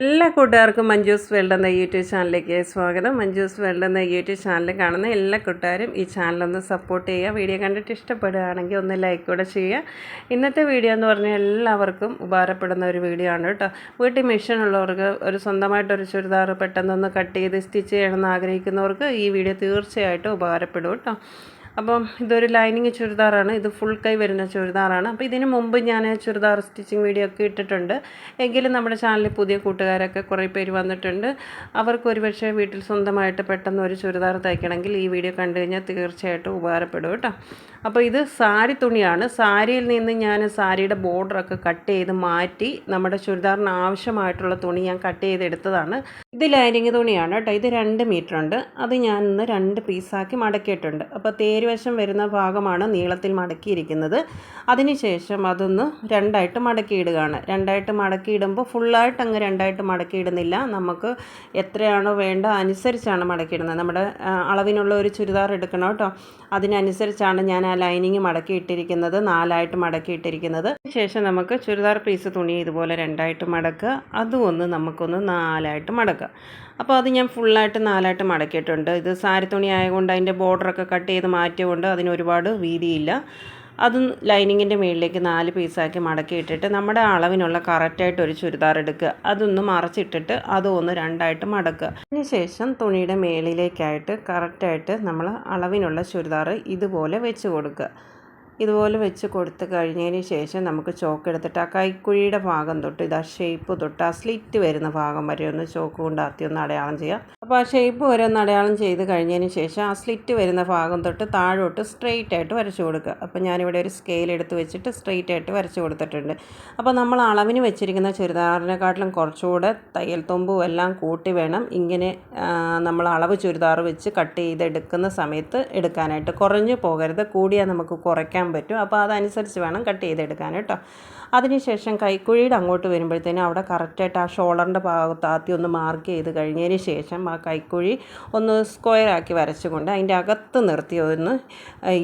എല്ലാ കൂട്ടുകാർക്കും മഞ്ജൂസ് വേൾഡ് എന്ന യൂട്യൂബ് ചാനലിലേക്ക് സ്വാഗതം. മഞ്ജൂസ് വേൾഡ് എന്ന യൂട്യൂബ് ചാനൽ കാണുന്ന എല്ലാ കൂട്ടുകാരും ഈ ചാനലൊന്ന് സപ്പോർട്ട് ചെയ്യുക വീഡിയോ കണ്ടിട്ട് ഇഷ്ടപ്പെടുകയാണെങ്കിൽ ഒന്ന് ലൈക്ക് കൂടെ ചെയ്യുക. ഇന്നത്തെ വീഡിയോ എന്ന് പറഞ്ഞാൽ എല്ലാവർക്കും ഉപകാരപ്പെടുന്ന ഒരു വീഡിയോ ആണ് കേട്ടോ. വീട്ടിൽ മെഷീൻ ഉള്ളവർക്ക് ഒരു സ്വന്തമായിട്ടൊരു ചുരിദാർ പെട്ടെന്നൊന്ന് കട്ട് ചെയ്ത് സ്റ്റിച്ച് ചെയ്യണമെന്ന് ആഗ്രഹിക്കുന്നവർക്ക് ഈ വീഡിയോ തീർച്ചയായിട്ടും ഉപകാരപ്പെടും കേട്ടോ. അപ്പം ഇതൊരു ലൈനിങ് ചുരിദാറാണ്. ഇത് ഫുൾ കൈ വരുന്ന ചുരിദാറാണ്. അപ്പോൾ ഇതിന് മുമ്പ് ഞാൻ ചുരിദാർ സ്റ്റിച്ചിങ് വീഡിയോ ഒക്കെ ഇട്ടിട്ടുണ്ട്. എങ്കിലും നമ്മുടെ ചാനലിൽ പുതിയ കൂട്ടുകാരൊക്കെ കുറേ പേര് വന്നിട്ടുണ്ട്. അവർക്ക് ഒരുപക്ഷെ വീട്ടിൽ സ്വന്തമായിട്ട് പെട്ടെന്ന് ഒരു ചുരിദാർ തയ്ക്കണമെങ്കിൽ ഈ വീഡിയോ കണ്ടു കഴിഞ്ഞാൽ തീർച്ചയായിട്ടും ഉപകാരപ്പെടും കേട്ടോ. അപ്പോൾ ഇത് സാരി തുണിയാണ്. സാരിയിൽ നിന്ന് ഞാൻ സാരിയുടെ ബോർഡറൊക്കെ കട്ട് ചെയ്ത് മാറ്റി നമ്മുടെ ചുരിദാറിന് ആവശ്യമായിട്ടുള്ള തുണി ഞാൻ കട്ട് ചെയ്തെടുത്തതാണ് ഇത് ലൈനിങ് തുണിയാണ് കേട്ടോ. ഇത് രണ്ട് മീറ്റർ ഉണ്ട്. അത് ഞാൻ ഇന്ന് രണ്ട് പീസാക്കി മടക്കിയിട്ടുണ്ട്. അപ്പോൾ തേരുവശം വരുന്ന ഭാഗമാണ് നീളത്തിൽ മടക്കിയിരിക്കുന്നത്. അതിനുശേഷം അതൊന്ന് രണ്ടായിട്ട് മടക്കിയിടുകയാണ്. രണ്ടായിട്ട് മടക്കിയിടുമ്പോൾ ഫുള്ളായിട്ട് അങ്ങ് രണ്ടായിട്ട് മടക്കിയിടുന്നില്ല. നമുക്ക് എത്രയാണോ വേണ്ട അനുസരിച്ചാണ് മടക്കിയിടുന്നത്. നമ്മുടെ അളവിനുള്ള ഒരു ചുരിദാർ എടുക്കണം കേട്ടോ. അതിനനുസരിച്ചാണ് ഞാൻ ആ ലൈനിങ് മടക്കിയിട്ടിരിക്കുന്നത് നാലായിട്ട് മടക്കിയിട്ടിരിക്കുന്നത്. ശേഷം നമുക്ക് ചുരിദാർ പീസ് തുണി ഇതുപോലെ രണ്ടായിട്ട് മടക്കുക. അതും ഒന്ന് നമുക്കൊന്ന് നാലായിട്ട് മടക്കുക. അപ്പോൾ അത് ഞാൻ ഫുള്ളായിട്ട് നാലായിട്ട് മടക്കിയിട്ടുണ്ട്. ഇത് സാരി തുണി ആയതുകൊണ്ട് അതിന്റെ ബോർഡറൊക്കെ കട്ട് ചെയ്ത് മാറ്റിയതുകൊണ്ട് അതിന് ഒരുപാട് വീതിയില്ല. അതും ലൈനിങ്ങിന്റെ മുകളിലേക്ക് നാല് പീസാക്കി മടക്കി ഇട്ടിട്ട് നമ്മുടെ അളവിനുള്ള കറക്റ്റായിട്ട് ഒരു ചുരിദാർ എടുക്കുക. അതൊന്ന് മറച്ചിട്ടിട്ട് അതൊന്ന് രണ്ടായിട്ട് മടക്കുക. അതിനുശേഷം തുണിയുടെ മേളിലേക്കായിട്ട് കറക്റ്റായിട്ട് നമ്മൾ അളവിനുള്ള ചുരിദാർ ഇതുപോലെ വെച്ച് കൊടുക്കുക. ഇതുപോലെ വെച്ച് കൊടുത്ത് കഴിഞ്ഞതിന് ശേഷം നമുക്ക് ചോക്ക് എടുത്തിട്ട് ആ കൈക്കുഴിയുടെ ഭാഗം തൊട്ട് ഇതാ ഷേപ്പ് തൊട്ട് ആ സ്ലിറ്റ് വരുന്ന ഭാഗം വരെ ഒന്ന് ചോക്ക് കൊണ്ട് ആത്തി ഒന്ന് അടയാളം ചെയ്യാം. അപ്പോൾ ആ ഷേപ്പ് വരെ ഒന്ന് അടയാളം ചെയ്ത് കഴിഞ്ഞതിന് ശേഷം ആ സ്ലിറ്റ് വരുന്ന ഭാഗം തൊട്ട് താഴോട്ട് സ്ട്രെയിറ്റ് ആയിട്ട് വരച്ചു കൊടുക്കുക. അപ്പോൾ ഞാനിവിടെ ഒരു സ്കെയിൽ എടുത്ത് വെച്ചിട്ട് സ്ട്രെയിറ്റ് ആയിട്ട് വരച്ചു കൊടുത്തിട്ടുണ്ട്. അപ്പോൾ നമ്മൾ അളവിന് വെച്ചിരിക്കുന്ന ചുരിദാറിനെക്കാട്ടിലും കുറച്ചുകൂടെ തയ്യൽ തുമ്പും എല്ലാം കൂട്ടി വേണം ഇങ്ങനെ നമ്മൾ അളവ് ചുരിദാർ വെച്ച് കട്ട് ചെയ്തെടുക്കുന്ന സമയത്ത് എടുക്കാനായിട്ട്. കുറഞ്ഞു പോകരുത് കൂടിയാൽ നമുക്ക് കുറയ്ക്കാൻ പറ്റും. അപ്പോൾ അതനുസരിച്ച് വേണം കട്ട് ചെയ്തെടുക്കാൻ കേട്ടോ. അതിനുശേഷം കൈക്കുഴിയുടെ അങ്ങോട്ട് വരുമ്പോഴത്തേനും അവിടെ കറക്റ്റായിട്ട് ആ ഷോളറിന്റെ ഭാഗത്ത് ആദ്യം ഒന്ന് മാർക്ക് ചെയ്ത് കഴിഞ്ഞതിന് ശേഷം ആ കൈക്കുഴി ഒന്ന് സ്ക്വയർ ആക്കി വരച്ചുകൊണ്ട് അതിന്റെ അകത്ത് നിർത്തി ഒന്ന്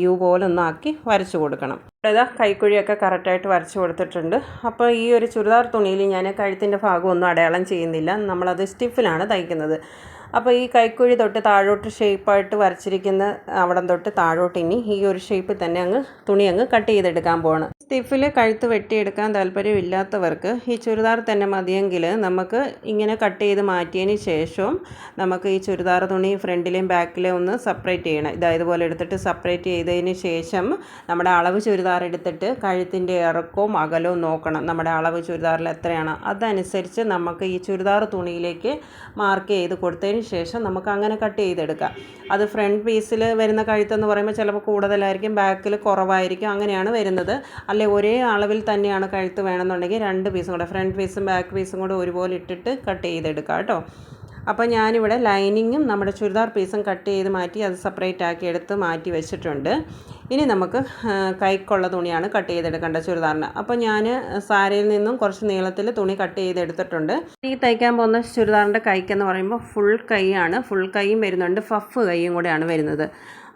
യു പോലെ ഒന്നാക്കി വരച്ചു കൊടുക്കണം. ഇതാ കൈക്കുഴിയൊക്കെ കറക്റ്റായിട്ട് വരച്ചു കൊടുത്തിട്ടുണ്ട്. അപ്പോൾ ഈ ഒരു ചുരിദാർ തുണിയിൽ ഞാൻ കഴുത്തിന്റെ ഭാഗമൊന്നും അടയാളം ചെയ്യുന്നില്ല. നമ്മളത് സ്റ്റിഫിലാണ് തയ്ക്കുന്നത്. അപ്പോൾ ഈ കൈക്കുഴി തൊട്ട് താഴോട്ട് ഷേപ്പായിട്ട് വരച്ചിരിക്കുന്ന അവിടം തൊട്ട് താഴോട്ട് ഇനി ഈ ഒരു ഷേപ്പിൽ തന്നെ അങ്ങ് തുണി അങ്ങ് കട്ട് ചെയ്തെടുക്കാൻ പോവാണ്. സ്റ്റിഫിൽ കഴുത്ത് വെട്ടിയെടുക്കാൻ താല്പര്യമില്ലാത്തവർക്ക് ഈ ചുരിദാർ തന്നെ മതിയെങ്കിൽ നമുക്ക് ഇങ്ങനെ കട്ട് ചെയ്ത് മാറ്റിയതിന് ശേഷവും നമുക്ക് ഈ ചുരിദാർ തുണി ഫ്രണ്ടിലെയും ബാക്കിലെയും ഒന്ന് സെപ്പറേറ്റ് ചെയ്യണം. ഇതാ ഇതുപോലെ എടുത്തിട്ട് സെപ്പറേറ്റ് ചെയ്തതിന് ശേഷം നമ്മുടെ അളവ് ചുരിദാർ എടുത്തിട്ട് കഴുത്തിന്റെ ഇറക്കവും അകലവും നോക്കണം. നമ്മുടെ അളവ് ചുരിദാറിൽ എത്രയാണ് അതനുസരിച്ച് നമുക്ക് ഈ ചുരിദാർ തുണിയിലേക്ക് മാർക്ക് ചെയ്ത് കൊടുത്തതിന് ശേഷം നമുക്ക് അങ്ങനെ കട്ട് ചെയ്തെടുക്കാം. അത് ഫ്രണ്ട് പീസിൽ വരുന്ന കഴുത്തെന്ന് പറയുമ്പോൾ ചിലപ്പോൾ കൂടുതലായിരിക്കും ബാക്കിൽ കുറവായിരിക്കും അങ്ങനെയാണ് വരുന്നത്. അല്ലെ ഒരേ അളവിൽ തന്നെയാണ് കഴുത്ത് വേണമെന്നുണ്ടെങ്കിൽ രണ്ട് പീസും കൂടെ ഫ്രണ്ട് പീസും ബാക്ക് പീസും കൂടെ ഒരുപോലെ ഇട്ടിട്ട് കട്ട് ചെയ്തെടുക്കാം കേട്ടോ. അപ്പോൾ ഞാനിവിടെ ലൈനിങ്ങും നമ്മുടെ ചുരിദാർ പീസും കട്ട് ചെയ്ത് മാറ്റി അത് സെപ്പറേറ്റ് ആക്കി എടുത്ത് മാറ്റി വെച്ചിട്ടുണ്ട്. ഇനി നമുക്ക് കൈക്കുള്ള തുണിയാണ് കട്ട് ചെയ്തെടുക്കേണ്ട ചുരിദാറിന്. അപ്പോൾ ഞാൻ സാരിയിൽ നിന്നും കുറച്ച് നീളത്തിൽ തുണി കട്ട് ചെയ്തെടുത്തിട്ടുണ്ട്. ഈ തയ്ക്കാൻ പോകുന്ന ചുരിദാറിന്റെ കൈക്കെന്ന് പറയുമ്പോൾ ഫുൾ കൈയാണ്. ഫുൾ കൈയും വരുന്നുണ്ട്. ഫഫ് കൈയും കൂടെയാണ് വരുന്നത്.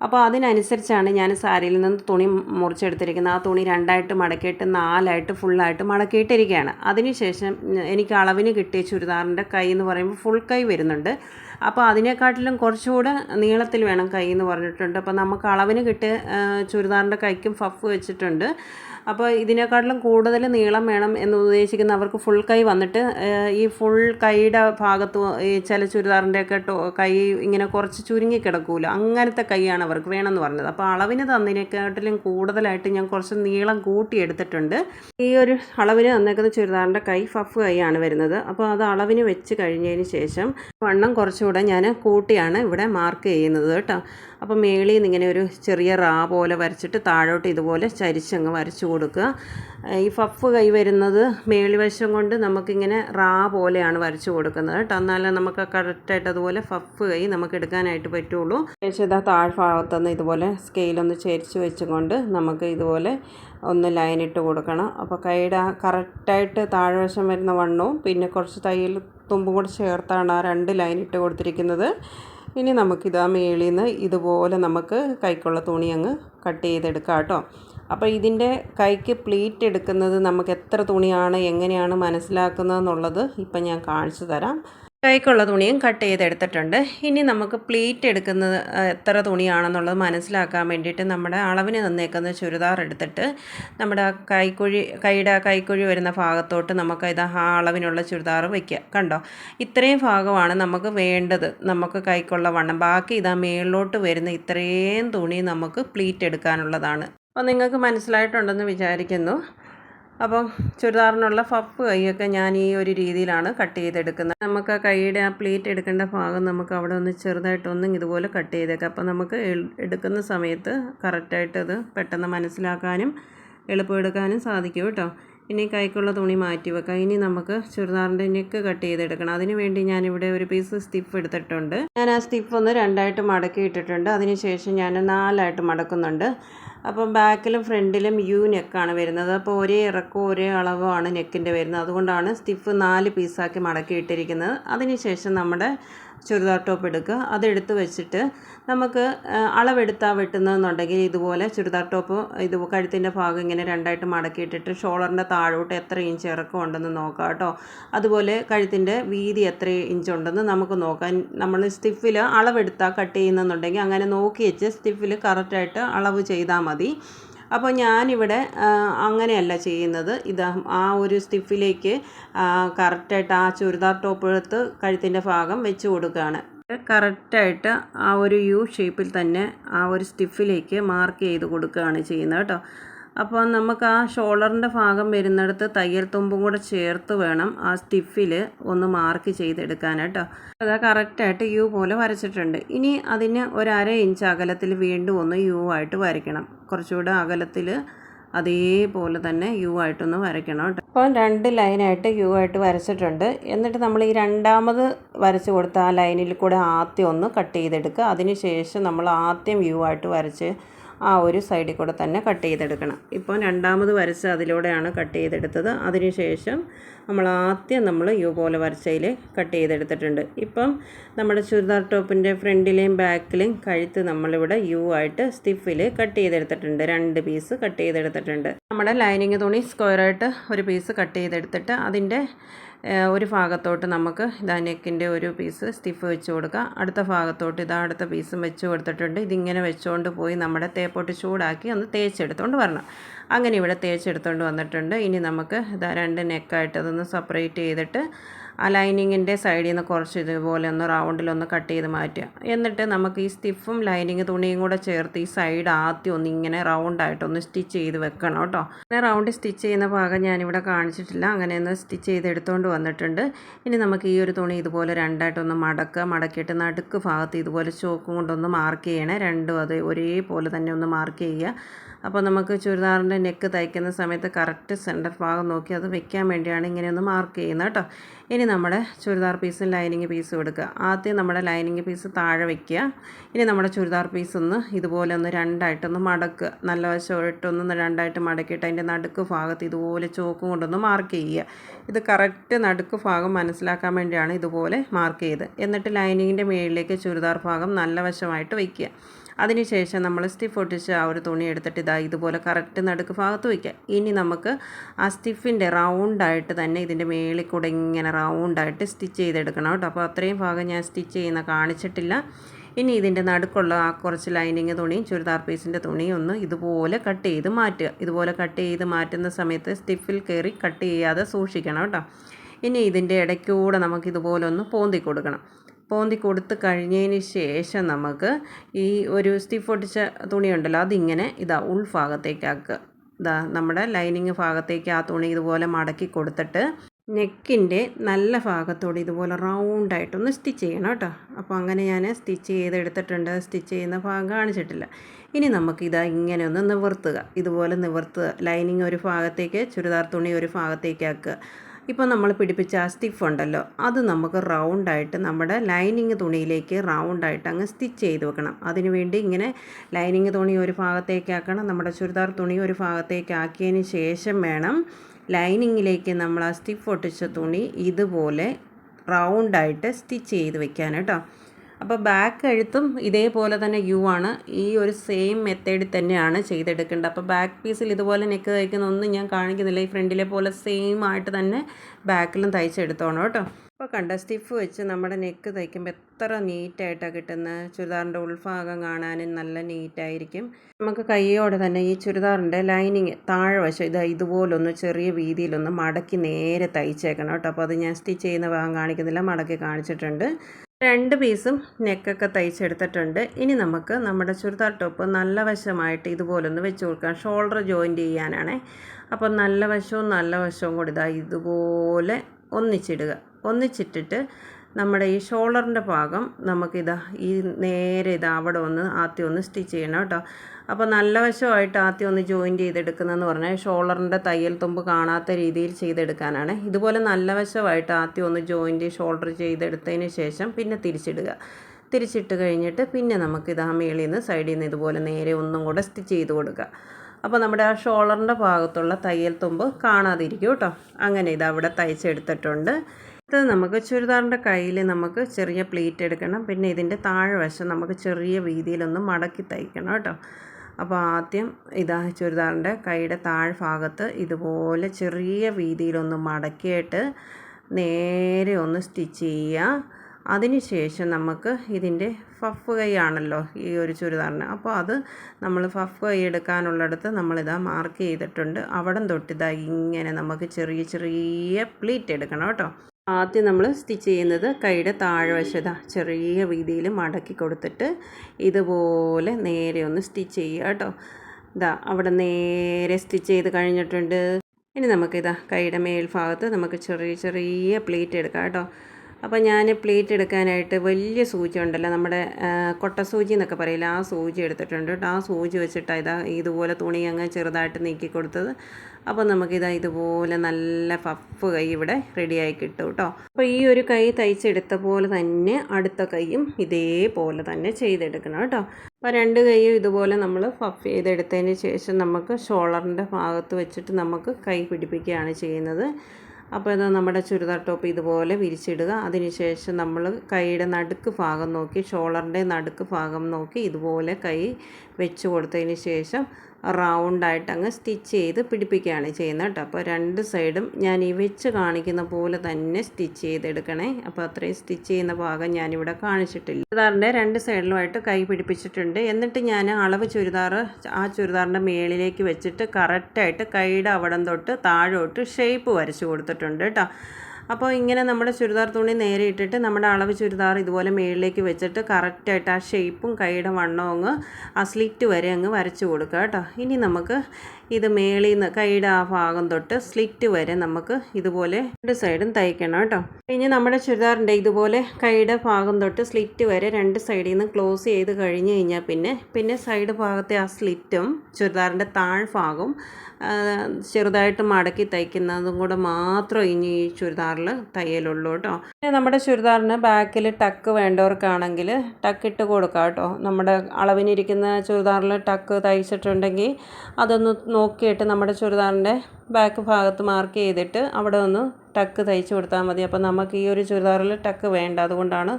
അപ്പോൾ അതിനനുസരിച്ചാണ് ഞാൻ സാരിയിൽ നിന്ന് തുണി മുറിച്ചെടുത്തിരിക്കുന്നത്. ആ തുണി രണ്ടായിട്ട് മടക്കിയിട്ട് നാലായിട്ട് ഫുള്ളായിട്ട് മടക്കിയിട്ടിരിക്കുകയാണ്. അതിനുശേഷം എനിക്ക് അളവിന് കിട്ടിയ ചുരിദാറിന്റെ കൈ എന്ന് പറയുമ്പോൾ ഫുൾ കൈ വരുന്നുണ്ട്. അപ്പോൾ അതിനെക്കാട്ടിലും കുറച്ചുകൂടെ നീളത്തിൽ വേണം കൈ എന്ന് പറഞ്ഞിട്ടുണ്ട്. അപ്പോൾ നമുക്ക് അളവിന് കിട്ടിയ ചുരിദാറിന്റെ കൈക്കും ഫഫ് വെച്ചിട്ടുണ്ട്. അപ്പോൾ ഇതിനേക്കാട്ടിലും കൂടുതൽ നീളം വേണം എന്ന് ഉദ്ദേശിക്കുന്ന അവർക്ക് ഫുൾ കൈ വന്നിട്ട് ഈ ഫുൾ കൈയുടെ ഭാഗത്ത് ഈ ചില ചുരിദാറിന്റെയൊക്കെ ടോ കൈ ഇങ്ങനെ കുറച്ച് ചുരുങ്ങി കിടക്കൂല. അങ്ങനത്തെ കൈയാണ് അവർക്ക് വേണമെന്ന് പറഞ്ഞത്. അപ്പോൾ അളവിന് തന്നതിനെക്കാട്ടിലും കൂടുതലായിട്ട് ഞാൻ കുറച്ച് നീളം കൂട്ടി എടുത്തിട്ടുണ്ട്. ഈ ഒരു അളവിന് തന്നേക്കുന്ന ചുരിദാറിന്റെ കൈ ഫഫ് കൈയാണ് വരുന്നത്. അപ്പോൾ അത് അളവിന് വെച്ച് കഴിഞ്ഞതിന് ശേഷം വണ്ണം കുറച്ചുകൂടെ ഞാൻ കൂട്ടിയാണ് ഇവിടെ മാർക്ക് ചെയ്യുന്നത് കേട്ടോ. അപ്പോൾ മേളിൽ നിന്ന് ഇങ്ങനെ ഒരു ചെറിയ റാ പോലെ വരച്ചിട്ട് താഴോട്ട് ഇതുപോലെ ചരിച്ചങ്ങ് വരച്ചു കൊടുക്കുക. ഈ ഫഫ് കൈ വരുന്നത് മേളിവശം കൊണ്ട് നമുക്കിങ്ങനെ റാ പോലെയാണ് വരച്ചു കൊടുക്കുന്നത് കേട്ടോ. എന്നാലേ നമുക്ക് കറക്റ്റായിട്ട് അതുപോലെ ഫഫ് കൈ നമുക്ക് എടുക്കാനായിട്ട് പറ്റുള്ളൂ. ശേഷം ഇതാ താഴ്ഭാഗത്തുനിന്ന് ഇതുപോലെ സ്കെയിലൊന്ന് ചരിച്ച് വെച്ചുകൊണ്ട് നമുക്ക് ഇതുപോലെ ഒന്ന് ലൈൻ ഇട്ട് കൊടുക്കണം. അപ്പോൾ കൈയുടെ ആ കറക്റ്റായിട്ട് താഴ്വശം വരുന്ന വണ്ണവും പിന്നെ കുറച്ച് തയ്യൽ തുമ്പും കൂടെ ചേർത്താണ് ആ രണ്ട് ലൈൻ ഇട്ട് കൊടുത്തിരിക്കുന്നത്. ഇനി നമുക്കിത് ആ മേളിൽ നിന്ന് ഇതുപോലെ നമുക്ക് കൈക്കുള്ള തുണി അങ്ങ് കട്ട് ചെയ്തെടുക്കാം കേട്ടോ. അപ്പോൾ ഇതിന്റെ കൈക്ക് പ്ലീറ്റ് എടുക്കുന്നത് നമുക്ക് എത്ര തുണിയാണ് എങ്ങനെയാണ് മനസ്സിലാക്കുന്നതെന്നുള്ളത് ഇപ്പം ഞാൻ കാണിച്ചു തരാം. കൈക്കുള്ള തുണിയും കട്ട് ചെയ്തെടുത്തിട്ടുണ്ട്. ഇനി നമുക്ക് പ്ലീറ്റ് എടുക്കുന്നത് എത്ര തുണിയാണെന്നുള്ളത് മനസ്സിലാക്കാൻ വേണ്ടിയിട്ട് നമ്മുടെ അളവിന് തന്നേക്കുന്ന ചുരിദാർ എടുത്തിട്ട് നമ്മുടെ കൈക്കുഴി കൈയുടെ കൈക്കുഴി വരുന്ന ഭാഗത്തോട്ട് നമുക്ക് ഇത് ആ അളവിനുള്ള ചുരിദാർ വയ്ക്കുക കണ്ടോ? ഇത്രയും ഭാഗമാണ് നമുക്ക് വേണ്ടത്. നമുക്ക് കൈക്കുള്ള വണ്ണം. ബാക്കി ഇതാ മേളിലോട്ട് വരുന്ന ഇത്രയും തുണി നമുക്ക് പ്ലീറ്റ് എടുക്കാനുള്ളതാണ്. അപ്പോൾ നിങ്ങൾക്ക് മനസ്സിലായിട്ടുണ്ടെന്ന് വിചാരിക്കുന്നു. അപ്പം ചുരിദാറിനുള്ള ഫപ്പ് കൈയൊക്കെ ഞാൻ ഈ ഒരു രീതിയിലാണ് കട്ട് ചെയ്തെടുക്കുന്നത്. നമുക്ക് ആ കൈയുടെ ആ പ്ലേറ്റ് എടുക്കേണ്ട ഭാഗം നമുക്ക് അവിടെ ഒന്ന് ചെറുതായിട്ടൊന്നും ഇതുപോലെ കട്ട് ചെയ്തേക്കാം. അപ്പം നമുക്ക് എടുക്കുന്ന സമയത്ത് കറക്റ്റായിട്ട് അത് പെട്ടെന്ന് മനസ്സിലാക്കാനും എളുപ്പം എടുക്കാനും സാധിക്കും കേട്ടോ. ഇനി കൈക്കുള്ള തുണി മാറ്റി വെക്കാം. ഇനി നമുക്ക് ചുരിദാറിന്റെ നെക്ക് കട്ട് ചെയ്തെടുക്കണം. അതിന് വേണ്ടി ഞാനിവിടെ ഒരു പീസ് സ്റ്റിഫ് എടുത്തിട്ടുണ്ട്. ഞാൻ ആ സ്റ്റിഫ് ഒന്ന് രണ്ടായിട്ട് മടക്കി ഇട്ടിട്ടുണ്ട്. അതിനുശേഷം ഞാൻ നാലായിട്ട് മടക്കുന്നുണ്ട്. അപ്പം ബാക്കിലും ഫ്രണ്ടിലും യു നെക്കാണ് വരുന്നത്. അപ്പോൾ ഒരേ ഇറക്കവും ഒരേ അളവുമാണ് നെക്കിന്റെ വരുന്നത്. അതുകൊണ്ടാണ് സ്റ്റിഫ് നാല് പീസാക്കി മടക്കി ഇട്ടിരിക്കുന്നത്. അതിനുശേഷം നമ്മുടെ ചുരിദാർ ടോപ്പ് എടുക്കുക. അതെടുത്ത് വെച്ചിട്ട് നമുക്ക് അളവെടുത്താൽ വെട്ടുന്നതെന്നുണ്ടെങ്കിൽ ഇതുപോലെ ചുരിദാർ ടോപ്പ് ഇത് കഴുത്തിന്റെ ഭാഗം ഇങ്ങനെ രണ്ടായിട്ട് മടക്കിയിട്ടിട്ട് ഷോളറിന്റെ താഴോട്ട് എത്ര ഇഞ്ച് ഇറക്കം ഉണ്ടെന്ന് നോക്കാം കേട്ടോ. അതുപോലെ കഴുത്തിന്റെ വീതി എത്ര ഇഞ്ച് ഉണ്ടെന്ന് നമുക്ക് നോക്കാം. നമ്മൾ സ്റ്റിഫിൽ അളവെടുത്താൽ കട്ട് ചെയ്യുന്നെന്നുണ്ടെങ്കിൽ അങ്ങനെ നോക്കി വെച്ച് സ്റ്റിഫിൽ കറക്റ്റായിട്ട് അളവ് ചെയ്താൽ മതി. അപ്പോൾ ഞാനിവിടെ അങ്ങനെയല്ല ചെയ്യുന്നത്. ഇത് ആ ഒരു സ്റ്റിഫിലേക്ക് കറക്റ്റായിട്ട് ആ ചുരിദാർ ടോപ്പ് എടുത്ത് കഴുത്തിന്റെ ഭാഗം വെച്ച് കൊടുക്കുകയാണ്. കറക്റ്റായിട്ട് ആ ഒരു യു ഷേപ്പിൽ തന്നെ ആ ഒരു സ്റ്റിഫിലേക്ക് മാർക്ക് ചെയ്ത് കൊടുക്കുകയാണ് ചെയ്യുന്നത് കേട്ടോ. അപ്പോൾ നമുക്ക് ആ ഷോൾഡറിന്റെ ഭാഗം വരുന്നിടത്ത് തയ്യൽ തുമ്പും കൂടെ ചേർത്ത് വേണം ആ സ്റ്റിഫിൽ ഒന്ന് മാർക്ക് ചെയ്തെടുക്കാൻ കേട്ടോ അത് കറക്റ്റായിട്ട് യു പോലെ വരച്ചിട്ടുണ്ട്. ഇനി അതിന് ഒരു അര ഇഞ്ച് അകലത്തിൽ വീണ്ടും ഒന്ന് യു ആയിട്ട് വരയ്ക്കണം. കുറച്ചുകൂടെ അകലത്തിൽ അതേപോലെ തന്നെ യു ആയിട്ടൊന്ന് വരയ്ക്കണം കേട്ടോ. അപ്പോൾ രണ്ട് ലൈനായിട്ട് യു ആയിട്ട് വരച്ചിട്ടുണ്ട്. എന്നിട്ട് നമ്മൾ ഈ രണ്ടാമത് വരച്ച് കൊടുത്ത ആ ലൈനിൽ കൂടെ ആദ്യം ഒന്ന് കട്ട് ചെയ്തെടുക്കുക. അതിന് ശേഷം നമ്മൾ ആദ്യം യു ആയിട്ട് വരച്ച് ആ ഒരു സൈഡിൽ കൂടെ തന്നെ കട്ട് ചെയ്തെടുക്കണം. ഇപ്പോൾ രണ്ടാമത് വരച്ച് അതിലൂടെയാണ് കട്ട് ചെയ്തെടുത്തത്. അതിനുശേഷം നമ്മൾ ആദ്യം നമ്മൾ യു പോലെ വരച്ചതിൽ കട്ട് ചെയ്തെടുത്തിട്ടുണ്ട്. ഇപ്പം നമ്മുടെ ചുരിദാർ ടോപ്പിന്റെ ഫ്രണ്ടിലെയും ബാക്കിലെയും കഴുത്ത് നമ്മളിവിടെ യു ആയിട്ട് സ്റ്റിഫിൽ കട്ട് ചെയ്തെടുത്തിട്ടുണ്ട്. രണ്ട് പീസ് കട്ട് ചെയ്തെടുത്തിട്ടുണ്ട്. നമ്മുടെ ലൈനിങ് തുണി സ്ക്വയറായിട്ട് ഒരു പീസ് കട്ട് ചെയ്തെടുത്തിട്ട് അതിന്റെ ഒരു ഭാഗത്തോട്ട് നമുക്ക് ഇതാ നെക്കിന്റെ ഒരു പീസ് സ്റ്റിഫ് വെച്ച് കൊടുക്കുക അടുത്ത ഭാഗത്തോട്ട് ഇതാ അടുത്ത പീസും വെച്ച് കൊടുത്തിട്ടുണ്ട്. ഇതിങ്ങനെ വെച്ചുകൊണ്ട് പോയി നമ്മുടെ തേപ്പോട്ട് ചൂടാക്കി ഒന്ന് തേച്ചെടുത്തുകൊണ്ട് വരണം. അങ്ങനെ ഇവിടെ തേച്ചെടുത്തുകൊണ്ട് വന്നിട്ടുണ്ട്. ഇനി നമുക്ക് ഇതാ രണ്ട് നെക്കായിട്ട് അതൊന്ന് സെപ്പറേറ്റ് ചെയ്തിട്ട് ആ ലൈനിങ്ങിന്റെ സൈഡിൽ നിന്ന് കുറച്ച് ഇതുപോലെ ഒന്ന് റൗണ്ടിലൊന്ന് കട്ട് ചെയ്ത് മാറ്റുക. എന്നിട്ട് നമുക്ക് ഈ സ്റ്റിഫും ലൈനിങ് തുണിയും കൂടെ ചേർത്ത് ഈ സൈഡ് ആദ്യം ഒന്ന് ഇങ്ങനെ റൗണ്ടായിട്ടൊന്ന് സ്റ്റിച്ച് ചെയ്ത് വെക്കണം കേട്ടോ. അങ്ങനെ റൗണ്ട് സ്റ്റിച്ച് ചെയ്യുന്ന ഭാഗം ഞാനിവിടെ കാണിച്ചിട്ടില്ല. അങ്ങനെ ഒന്ന് സ്റ്റിച്ച് ചെയ്ത് എടുത്തുകൊണ്ട് വന്നിട്ടുണ്ട്. ഇനി നമുക്ക് ഈ ഒരു തുണി ഇതുപോലെ രണ്ടായിട്ടൊന്ന് മടക്കുക. മടക്കിയിട്ട് നടുക്ക് ഭാഗത്ത് ഇതുപോലെ ചോക്കും കൊണ്ടൊന്ന് മാർക്ക് ചെയ്യണേ. രണ്ടും അത് ഒരേപോലെ തന്നെ ഒന്ന് മാർക്ക് ചെയ്യുക. അപ്പോൾ നമുക്ക് ചുരിദാറിന്റെ നെക്ക് തയ്ക്കുന്ന സമയത്ത് കറക്റ്റ് സെന്റർ ഭാഗം നോക്കി അത് വെക്കാൻ വേണ്ടിയാണ് ഇങ്ങനെയൊന്ന് മാർക്ക് ചെയ്യുന്നത് കേട്ടോ. ഇനി നമ്മുടെ ചുരിദാർ പീസും ലൈനിങ് പീസും എടുക്കുക ആദ്യം നമ്മുടെ ലൈനിങ് പീസ് താഴെ വയ്ക്കുക ഇനി നമ്മുടെ ചുരിദാർ പീസ് ഒന്ന് ഇതുപോലെ ഒന്ന് രണ്ടായിട്ടൊന്ന് മടക്കുക. നല്ല വശമായിട്ടൊന്ന് രണ്ടായിട്ട് മടക്കിയിട്ട് അതിന്റെ നടുക്ക് ഭാഗത്ത് ഇതുപോലെ ചോക്കും കൊണ്ടൊന്ന് മാർക്ക് ചെയ്യുക. ഇത് കറക്റ്റ് നടുക്ക് ഭാഗം മനസ്സിലാക്കാൻ വേണ്ടിയാണ് ഇതുപോലെ മാർക്ക് ചെയ്ത് എന്നിട്ട് ലൈനിങ്ങിന്റെ മുകളിലേക്ക് ചുരിദാർ ഭാഗം നല്ല വശമായിട്ട് വയ്ക്കുക അതിനുശേഷം നമ്മൾ സ്റ്റിഫ് ഒട്ടിച്ച് ആ ഒരു തുണി എടുത്തിട്ട് ഇതാ ഇതുപോലെ കറക്റ്റ് നടുക്ക് ഭാഗത്ത് വയ്ക്കുക ഇനി നമുക്ക് ആ സ്റ്റിഫിന്റെ റൗണ്ടായിട്ട് തന്നെ ഇതിന്റെ മേളിൽ കൂടെ ഇങ്ങനെ റൗണ്ടായിട്ട് സ്റ്റിച്ച് ചെയ്തെടുക്കണം കേട്ടോ. അപ്പോൾ അത്രയും ഭാഗം ഞാൻ സ്റ്റിച്ച് ചെയ്യുന്ന കാണിച്ചിട്ടില്ല. ഇനി ഇതിന്റെ നടുക്കുള്ള ആ കുറച്ച് ലൈനിങ് തുണിയും ചുരിദാർ പീസിന്റെ തുണിയും ഒന്ന് ഇതുപോലെ കട്ട് ചെയ്ത് മാറ്റുക. ഇതുപോലെ കട്ട് ചെയ്ത് മാറ്റുന്ന സമയത്ത് സ്റ്റിഫിൽ കയറി കട്ട് ചെയ്യാതെ സൂക്ഷിക്കണം കേട്ടോ. ഇനി ഇതിന്റെ ഇടയ്ക്കൂടെ നമുക്ക് ഇതുപോലെ ഒന്ന് പോന്തി കൊടുക്കണം. പോന്തി കൊടുത്ത് കഴിഞ്ഞതിന് ശേഷം നമുക്ക് ഈ ഒരു സ്റ്റിഫ് ഒട്ടിച്ച തുണിയുണ്ടല്ലോ അതിങ്ങനെ ഇതാ ഉൾഭാഗത്തേക്കാക്കുക. ഇതാ നമ്മുടെ ലൈനിങ് ഭാഗത്തേക്ക് ആ തുണി ഇതുപോലെ മടക്കി കൊടുത്തിട്ട് നെക്കിന്റെ നല്ല ഭാഗത്തോട് ഇതുപോലെ റൗണ്ടായിട്ടൊന്ന് സ്റ്റിച്ച് ചെയ്യണം കേട്ടോ. അപ്പോൾ അങ്ങനെ ഞാൻ സ്റ്റിച്ച് ചെയ്തെടുത്തിട്ടുണ്ട്. സ്റ്റിച്ച് ചെയ്യുന്ന ഭാഗം കാണിച്ചിട്ടില്ല. ഇനി നമുക്ക് ഇതാ ഇങ്ങനെ ഒന്ന് നിവർത്തുക. ഇതുപോലെ നിവർത്തുക. ലൈനിങ് ഒരു ഭാഗത്തേക്ക് ചുരിദാർ തുണി ഒരു ഭാഗത്തേക്ക് ആക്കുക. ഇപ്പോൾ നമ്മൾ പിടിപ്പിച്ച ആ സ്റ്റിഫ് ഉണ്ടല്ലോ അത് നമുക്ക് റൗണ്ടായിട്ട് നമ്മുടെ ലൈനിങ് തുണിയിലേക്ക് റൗണ്ടായിട്ട് അങ്ങ് സ്റ്റിച്ച് ചെയ്ത് വെക്കണം. അതിനുവേണ്ടി ഇങ്ങനെ ലൈനിങ് തുണി ഒരു ഭാഗത്തേക്കാക്കണം നമ്മുടെ ചുരിദാർ തുണി ഒരു ഭാഗത്തേക്കാക്കിയതിന് ശേഷം വേണം ലൈനിങ്ങിലേക്ക് നമ്മൾ ആ സ്റ്റിഫ് ഒട്ടിച്ച തുണി ഇതുപോലെ റൗണ്ടായിട്ട് സ്റ്റിച്ച് ചെയ്ത് വെക്കാൻ കേട്ടോ. അപ്പോൾ ബാക്ക് എഴുത്തും ഇതേപോലെ തന്നെ യു ആണ്. ഈ ഒരു സെയിം മെത്തേഡിൽ തന്നെയാണ് ചെയ്തെടുക്കേണ്ടത്. അപ്പോൾ ബാക്ക് പീസിൽ ഇതുപോലെ നെക്ക് തയ്ക്കുന്ന ഒന്നും ഞാൻ കാണിക്കുന്നില്ല. ഈ ഫ്രണ്ടിലെ പോലെ സെയിം ആയിട്ട് തന്നെ ബാക്കിലും തയ്ച്ചെടുത്തോണം കേട്ടോ. അപ്പോൾ കണ്ട സ്റ്റിഫ് വെച്ച് നമ്മുടെ നെക്ക് തയ്ക്കുമ്പോൾ എത്ര നീറ്റായിട്ടാണ് കിട്ടുന്നത് ചുരിദാറിന്റെ ഉൾഭാഗം കാണാനും നല്ല നീറ്റായിരിക്കും നമുക്ക് കൈയോടെ തന്നെ ഈ ചുരിദാറിന്റെ ലൈനിങ് താഴെ വശം ഇത് ഇതുപോലൊന്ന് ചെറിയ വീതിയിലൊന്ന് മടക്കി നേരെ തയ്ച്ചേക്കണം കേട്ടോ. അപ്പോൾ അത് ഞാൻ സ്റ്റിച്ച് ചെയ്യുന്ന ഭാഗം കാണിക്കുന്നില്ല മടക്കി കാണിച്ചിട്ടുണ്ട്. രണ്ട് പീസും നെക്കൊക്കെ തയ്ച്ചെടുത്തിട്ടുണ്ട്. ഇനി നമുക്ക് നമ്മുടെ ചുരിദാർ ടോപ്പ് നല്ല വശമായിട്ട് ഇതുപോലൊന്ന് വെച്ച് കൊടുക്കാം. ഷോൾഡർ ജോയിന്റ് ചെയ്യാനാണേ. അപ്പോൾ നല്ല വശവും നല്ല വശവും കൂടി ഇതാ ഇതുപോലെ ഒന്നിച്ചിടുക. ഒന്നിച്ചിട്ടിട്ട് നമ്മുടെ ഈ ഷോൾഡറിന്റെ ഭാഗം നമുക്കിതാ ഈ നേരെ ഇതാ അവിടെ ഒന്ന് ആദ്യം ഒന്ന് സ്റ്റിച്ച് ചെയ്യണം കേട്ടോ. അപ്പോൾ നല്ല വശമായിട്ട് ആദ്യം ഒന്ന് ജോയിന്റ് ചെയ്തെടുക്കുന്നതെന്ന് പറഞ്ഞാൽ ഷോൾഡറിന്റെ തയ്യൽ തുമ്പ് കാണാത്ത രീതിയിൽ ചെയ്തെടുക്കാനാണ്. ഇതുപോലെ നല്ല വശമായിട്ട് ആദ്യം ഒന്ന് ജോയിന്റ് ഷോൾഡർ ചെയ്തെടുത്തതിന് ശേഷം പിന്നെ തിരിച്ചിടുക. തിരിച്ചിട്ട് കഴിഞ്ഞിട്ട് പിന്നെ നമുക്ക് ഇതാ മേളിൽ നിന്ന് സൈഡിൽ നിന്ന് ഇതുപോലെ നേരെ ഒന്നും കൂടെ സ്റ്റിച്ച് ചെയ്ത് കൊടുക്കുക. അപ്പോൾ നമ്മുടെ ആ ഷോളറിന്റെ ഭാഗത്തുള്ള തയ്യൽ തുമ്പ് കാണാതിരിക്കും കേട്ടോ. അങ്ങനെ ഇത് അവിടെ തയ്ച്ചെടുത്തിട്ടുണ്ട്. ഇത് നമുക്ക് ചുരിദാറിന്റെ കയ്യിൽ നമുക്ക് ചെറിയ പ്ലേറ്റ് എടുക്കണം. പിന്നെ ഇതിന്റെ താഴെ വശം നമുക്ക് ചെറിയ വീതിയിലൊന്ന് മടക്കി തയ്ക്കണം കേട്ടോ. അപ്പോൾ ആദ്യം ഇതാ ചുരിദാറിന്റെ കൈയുടെ താഴ്ഭാഗത്ത് ഇതുപോലെ ചെറിയ വീതിയിലൊന്ന് മടക്കിയിട്ട് നേരെ ഒന്ന് സ്റ്റിച്ച് ചെയ്യുക. അതിനുശേഷം നമുക്ക് ഇതിന്റെ ഫഫ് കൈ ആണല്ലോ ഈ ഒരു ചുരിദാറിന്. അപ്പോൾ അത് നമ്മൾ ഫഫ് കൈ എടുക്കാനുള്ളിടത്ത് നമ്മളിതാ മാർക്ക് ചെയ്തിട്ടുണ്ട്. അവിടം തൊട്ടിതാ ഇങ്ങനെ നമുക്ക് ചെറിയ ചെറിയ പ്ലീറ്റ് എടുക്കണം കേട്ടോ. ആദ്യം നമ്മൾ സ്റ്റിച്ച് ചെയ്യുന്നത് കൈയുടെ താഴ്വശത. ചെറിയ രീതിയിൽ മടക്കി കൊടുത്തിട്ട് ഇതുപോലെ നേരെ ഒന്ന് സ്റ്റിച്ച് ചെയ്യുക കേട്ടോ. ഇതാ അവിടെ നേരെ സ്റ്റിച്ച് ചെയ്ത് കഴിഞ്ഞിട്ടുണ്ട്. ഇനി നമുക്കിതാ കൈയുടെ മേൽഭാഗത്ത് നമുക്ക് ചെറിയ ചെറിയ പ്ലേറ്റ് എടുക്കാം കേട്ടോ. അപ്പോൾ ഞാൻ പ്ലേറ്റ് എടുക്കാനായിട്ട് വലിയ സൂചി ഉണ്ടല്ലോ. നമ്മുടെ കൊട്ട സൂചി എന്നൊക്കെ പറയില്ല ആ സൂചി എടുത്തിട്ടുണ്ട് കേട്ടോ. ആ സൂചി വെച്ചിട്ട് ഇതാ ഇതുപോലെ തുണി അങ്ങ് ചെറുതായിട്ട് നീക്കി കൊടുത്തത്. അപ്പോൾ നമുക്കിതാ ഇതുപോലെ നല്ല പഫ് കൈ ഇവിടെ റെഡിയായി കിട്ടും കേട്ടോ. അപ്പോൾ ഈ ഒരു കൈ തയ്ച്ചെടുത്ത പോലെ തന്നെ അടുത്ത കൈയും ഇതേപോലെ തന്നെ ചെയ്തെടുക്കണം കേട്ടോ. അപ്പോൾ രണ്ട് കൈയും ഇതുപോലെ നമ്മൾ പഫ് ചെയ്തെടുത്തതിന് ശേഷം നമുക്ക് ഷോളറിന്റെ ഭാഗത്ത് വെച്ചിട്ട് നമുക്ക് കൈ പിടിപ്പിക്കുകയാണ് ചെയ്യുന്നത്. അപ്പോൾ ഇത് നമ്മുടെ ചുരിദാർ ടോപ്പ് ഇതുപോലെ വിരിച്ചിടുക. അതിനുശേഷം നമ്മൾ കൈയുടെ നടുക്ക് ഭാഗം നോക്കി ഷോളറിന്റെ നടുക്ക് ഭാഗം നോക്കി ഇതുപോലെ കൈ വെച്ച് കൊടുത്തതിന് ശേഷം റൗണ്ടായിട്ട് അങ്ങ് സ്റ്റിച്ച് ചെയ്ത് പിടിപ്പിക്കുകയാണ് ചെയ്യുന്നത് കേട്ടോ. അപ്പോൾ രണ്ട് സൈഡും ഞാൻ ഈ വെച്ച് കാണിക്കുന്ന പോലെ തന്നെ സ്റ്റിച്ച് ചെയ്തെടുക്കണേ. അപ്പോൾ അത്രയും സ്റ്റിച്ച് ചെയ്യുന്ന ഭാഗം ഞാനിവിടെ കാണിച്ചിട്ടില്ല. ചുരിദാറിന്റെ രണ്ട് സൈഡിലുമായിട്ട് കൈ പിടിപ്പിച്ചിട്ടുണ്ട്. എന്നിട്ട് ഞാൻ അളവ് ചുരിദാർ ആ ചുരിദാറിന്റെ മേളിലേക്ക് വെച്ചിട്ട് കറക്റ്റായിട്ട് കൈയുടെ അവിടം തൊട്ട് താഴോട്ട് ഷേപ്പ് വരച്ച് കൊടുത്തിട്ടുണ്ട് കേട്ടോ. അപ്പോൾ ഇങ്ങനെ നമ്മുടെ ചുരിദാർ തുണി നേരെ ഇട്ടിട്ട് നമ്മുടെ അളവ് ചുരിദാർ ഇതുപോലെ മേളിലേക്ക് വെച്ചിട്ട് കറക്റ്റായിട്ട് ആ ഷേപ്പും കൈയുടെ വണ്ണവും അങ്ങ് ആ സ്ലിറ്റ് വരെ അങ്ങ് വരച്ച് കൊടുക്കുക കേട്ടോ. ഇനി നമുക്ക് ഇത് മേളിൽ നിന്ന് കൈയുടെ ആ ഭാഗം തൊട്ട് സ്ലിറ്റ് വരെ നമുക്ക് ഇതുപോലെ രണ്ട് സൈഡും തയ്ക്കണം കേട്ടോ. ഇനി നമ്മുടെ ചുരിദാറിന്റെ ഇതുപോലെ കൈയുടെ ഭാഗം തൊട്ട് സ്ലിറ്റ് വരെ രണ്ട് സൈഡിൽ നിന്ന് ക്ലോസ് ചെയ്ത് കഴിഞ്ഞ് കഴിഞ്ഞാൽ പിന്നെ പിന്നെ സൈഡ് ഭാഗത്തെ ആ സ്ലിറ്റും ചുരിദാറിന്റെ താഴ്ഭാഗവും ചെറുതായിട്ട് മടക്കി തയ്ക്കുന്നതും കൂടെ മാത്രം ഇനി ഈ ചുരിദാറിൽ തയ്യലുള്ളൂ കേട്ടോ. പിന്നെ നമ്മുടെ ചുരിദാറിന് ബാക്കിൽ ടക്ക് വേണ്ടവർക്കാണെങ്കിൽ ടക്ക് ഇട്ട് കൊടുക്കാം കേട്ടോ. നമ്മുടെ അളവിനിരിക്കുന്ന ചുരിദാറിൽ ടക്ക് തയ്ച്ചിട്ടുണ്ടെങ്കിൽ അതൊന്ന് നോക്കിയിട്ട് നമ്മുടെ ചുരിദാറിന്റെ ബാക്ക് ഭാഗത്ത് മാർക്ക് ചെയ്തിട്ട് അവിടെ ഒന്ന് ടക്ക് തയ്ച്ച് കൊടുത്താൽ മതി. അപ്പോൾ നമുക്ക് ഈ ഒരു ചുരിദാറിൽ ടക്ക് വേണ്ട. അതുകൊണ്ടാണ്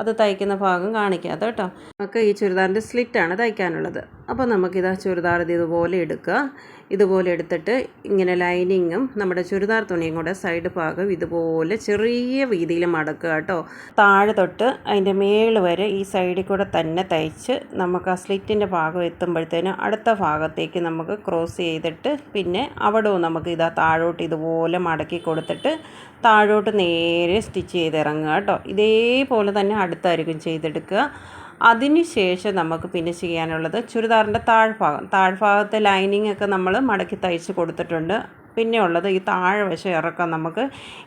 അത് തയ്ക്കുന്ന ഭാഗം കാണിക്കാത്ത കേട്ടോ. നമുക്ക് ഈ ചുരിദാറിന്റെ സ്ലിറ്റാണ് തയ്ക്കാനുള്ളത്. അപ്പോൾ നമുക്കിതാ ചുരിദാർ ഇത് ഇതുപോലെ എടുക്കുക. ഇതുപോലെ എടുത്തിട്ട് ഇങ്ങനെ ലൈനിങ്ങും നമ്മുടെ ചുരിദാർ തുണിയും കൂടെ സൈഡ് ഭാഗം ഇതുപോലെ ചെറിയ വീതിയിൽ മടക്കുക കേട്ടോ. താഴെ തൊട്ട് അതിന്റെ മേൾ വരെ ഈ സൈഡിൽ കൂടെ തന്നെ തയ്ച്ച് നമുക്ക് ആ സ്ലിറ്റിന്റെ ഭാഗം എത്തുമ്പോഴത്തേനും അടുത്ത ഭാഗത്തേക്ക് നമുക്ക് ക്രോസ് ചെയ്തിട്ട് പിന്നെ അവിടവും നമുക്ക് ഇതാ താഴോട്ട് ഇതുപോലെ മടക്കി കൊടുത്തിട്ട് താഴോട്ട് നേരെ സ്റ്റിച്ച് ചെയ്ത് ഇറങ്ങുക കേട്ടോ. ഇതേപോലെ തന്നെ അടുത്തായിരിക്കും ചെയ്തെടുക്കുക. അതിന് ശേഷം നമുക്ക് പിന്നെ ചെയ്യാനുള്ളത് ചുരിദാറിന്റെ താഴ്ഭാഗം. താഴ്ഭാഗത്തെ ലൈനിങ് ഒക്കെ നമ്മൾ മടക്കി തയ്ച്ച് കൊടുത്തിട്ടുണ്ട്. പിന്നെ ഉള്ളത് ഈ താഴ്വശം വശം ഇറക്കാം നമുക്ക്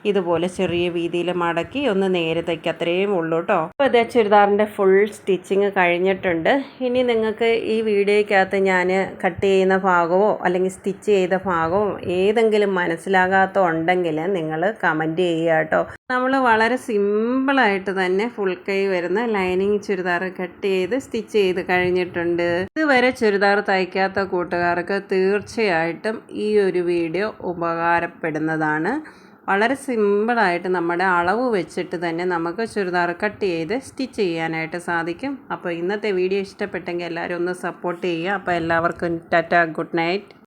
ഇതുപോലെ ചെറിയ വീതിയിൽ മടക്കി ഒന്ന് നേരെ തയ്ക്കുക അത്രയും ഉള്ളൂ കേട്ടോ. അപ്പോൾ ഇതേ ചുരിദാറിന്റെ ഫുൾ സ്റ്റിച്ചിങ് കഴിഞ്ഞിട്ടുണ്ട്. ഇനി നിങ്ങൾക്ക് ഈ വീഡിയോയ്ക്കകത്ത് ഞാൻ കട്ട് ചെയ്യുന്ന ഭാഗമോ അല്ലെങ്കിൽ സ്റ്റിച്ച് ചെയ്ത ഭാഗമോ ഏതെങ്കിലും മനസ്സിലാകാത്ത ഉണ്ടെങ്കിൽ നിങ്ങൾ കമന്റ് ചെയ്യുക കേട്ടോ. നമ്മൾ വളരെ സിമ്പിളായിട്ട് തന്നെ ഫുൾ കൈ വരുന്ന ലൈനിങ് ചുരിദാർ കട്ട് ചെയ്ത് സ്റ്റിച്ച് ചെയ്ത് കഴിഞ്ഞിട്ടുണ്ട്. ഇതുവരെ ചുരിദാർ തയ്ക്കാത്ത കൂട്ടുകാർക്ക് തീർച്ചയായിട്ടും ഈ ഒരു വീഡിയോ ഉപകാരപ്പെടുന്നതാണ്. വളരെ സിമ്പിളായിട്ട് നമ്മുടെ അളവ് വെച്ചിട്ട് തന്നെ നമുക്ക് ചുരിദാർ കട്ട് ചെയ്ത് സ്റ്റിച്ച് ചെയ്യാനായിട്ട് സാധിക്കും. അപ്പോൾ ഇന്നത്തെ വീഡിയോ ഇഷ്ടപ്പെട്ടെങ്കിൽ എല്ലാവരും ഒന്ന് സപ്പോർട്ട് ചെയ്യുക. അപ്പോൾ എല്ലാവർക്കും ടാറ്റ ഗുഡ് നൈറ്റ്.